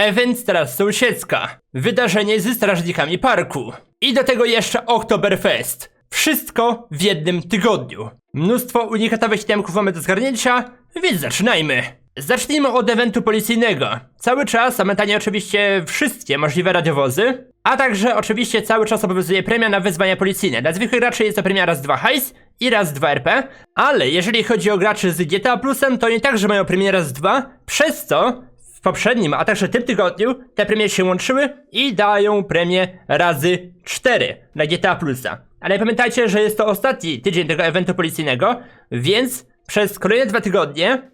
Event teraz sąsiedzka. Wydarzenie ze strażnikami parku. I do tego jeszcze Oktoberfest. Wszystko w jednym tygodniu. Mnóstwo unikatowych itemków mamy do zgarnięcia, więc zaczynajmy. Zacznijmy od eventu policyjnego. Cały czas, pamiętajcie oczywiście wszystkie możliwe radiowozy, a także oczywiście cały czas obowiązuje premia na wyzwania policyjne. Dla zwykłych graczy jest to premia raz 2 hajs i raz 2 RP, ale jeżeli chodzi o graczy z GTA Plusem, to oni także mają premię raz 2, przez co w poprzednim, a także tym tygodniu te premie się łączyły i dają premię razy 4 dla GTA Plusa. Ale pamiętajcie, że jest to ostatni tydzień tego eventu policyjnego, więc przez kolejne dwa tygodnie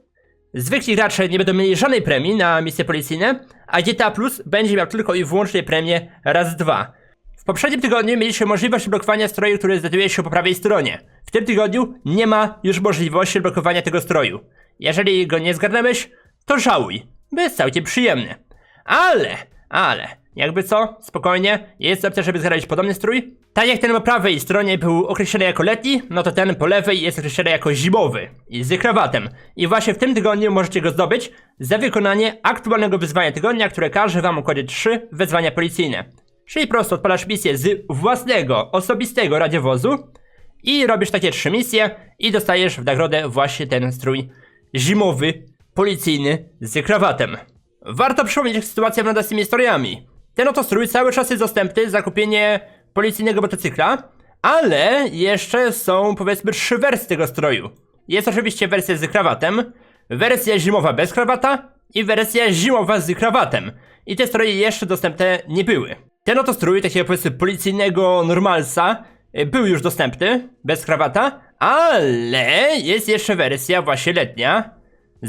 zwykli gracze nie będą mieli żadnej premii na misje policyjne, a GTA Plus będzie miał tylko i wyłącznie premię raz dwa. W poprzednim tygodniu mieliśmy możliwość blokowania stroju, który znajduje się po prawej stronie. W tym tygodniu nie ma już możliwości blokowania tego stroju. Jeżeli go nie zgarnęłeś, to żałuj, jest całkiem przyjemny. Ale, ale, jakby co, spokojnie, jest opcja, żeby zgarnąć podobny strój. Tak jak ten po prawej stronie był określony jako letni, no to ten po lewej jest określony jako zimowy i z krawatem. I właśnie w tym tygodniu możecie go zdobyć za wykonanie aktualnego wyzwania tygodnia, które każe wam układać trzy wyzwania policyjne. Czyli po prostu odpalasz misję z własnego, osobistego radiowozu i robisz takie trzy misje i dostajesz w nagrodę właśnie ten strój zimowy, policyjny z krawatem. Warto przypomnieć, sytuacja wygląda z tymi historiami. Ten oto strój cały czas jest dostępny za kupienie policyjnego motocykla, ale jeszcze są powiedzmy trzy wersje tego stroju. Jest oczywiście wersja z krawatem, wersja zimowa bez krawata i wersja zimowa z krawatem. I te stroje jeszcze dostępne nie były. Ten oto strój, takiego powiedzmy policyjnego normalsa, y, był już dostępny, bez krawata, ale jest jeszcze wersja właśnie letnia,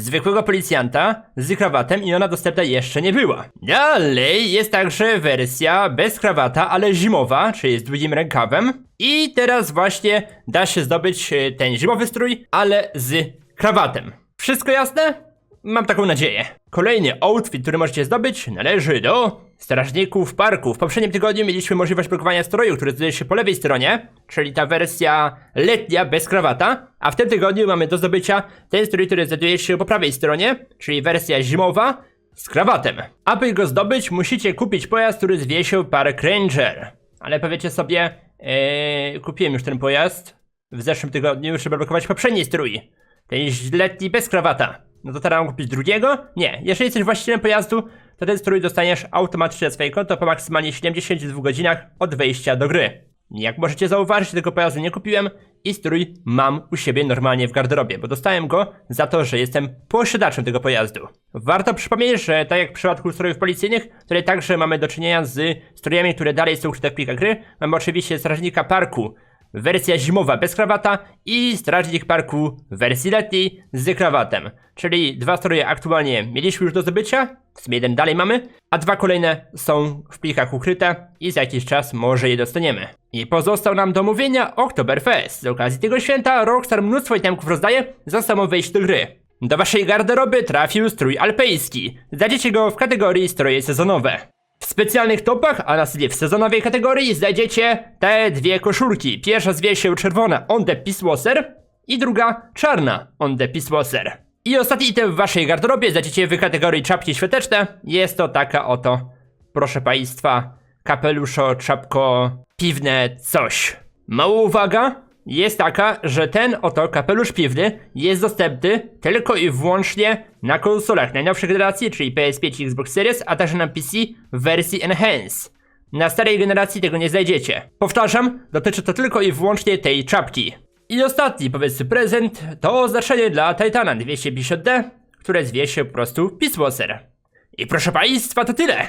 zwykłego policjanta z krawatem i ona dostępna jeszcze nie była. Dalej jest także wersja bez krawata, ale zimowa, czyli z długim rękawem. I teraz właśnie da się zdobyć e, ten zimowy strój, ale z krawatem. Wszystko jasne? Mam taką nadzieję. Kolejny outfit, który możecie zdobyć, należy do strażników parku. W poprzednim tygodniu mieliśmy możliwość blokowania stroju, który znajduje się po lewej stronie, czyli ta wersja letnia bez krawata, a w tym tygodniu mamy do zdobycia ten strój, który znajduje się po prawej stronie, czyli wersja zimowa z krawatem. Aby go zdobyć, musicie kupić pojazd, który zwie się Park Ranger. Ale powiecie sobie, ee, kupiłem już ten pojazd w zeszłym tygodniu, żeby blokować poprzedni strój. Ten letni bez krawata. No to teraz mam kupić drugiego? Nie. Jeżeli jesteś właścicielem pojazdu, to ten strój dostaniesz automatycznie na swoje konto po maksymalnie 72 godzinach od wejścia do gry. Jak możecie zauważyć, tego pojazdu nie kupiłem i strój mam u siebie normalnie w garderobie, bo dostałem go za to, że jestem posiadaczem tego pojazdu. Warto przypomnieć, że tak jak w przypadku strojów policyjnych, tutaj także mamy do czynienia z strojami, które dalej są ukryte w plikach gry. Mamy oczywiście strażnika parku, wersja zimowa bez krawata i strażnik parku wersji letniej z krawatem. Czyli dwa stroje aktualnie mieliśmy już do zdobycia, w sumie jeden dalej mamy, a dwa kolejne są w plikach ukryte i za jakiś czas może je dostaniemy. I pozostał nam do omówienia Oktoberfest. Z okazji tego święta Rockstar mnóstwo itemków rozdaje za samo wejście do gry. Do waszej garderoby trafił strój alpejski. Znajdziecie go w kategorii stroje sezonowe. W specjalnych topach, a następnie w sezonowej kategorii znajdziecie te dwie koszulki. Pierwsza zwie się czerwona On The Peace Wasser i druga czarna On The Peace Wasser. I ostatni item w waszej garderobie znajdziecie w kategorii czapki świąteczne. Jest to taka oto, proszę państwa, kapeluszo, czapko, piwne coś. Mała uwaga, jest taka, że ten oto kapelusz piwny jest dostępny tylko i wyłącznie na konsolach najnowszej generacji, czyli PS5 i Xbox Series, a także na PC w wersji Enhance. Na starej generacji tego nie znajdziecie. Powtarzam, dotyczy to tylko i wyłącznie tej czapki. I ostatni, powiedzmy, prezent to oznaczenie dla Titana 250D, które zwie się po prostu Peace Wasser. I proszę państwa, to tyle!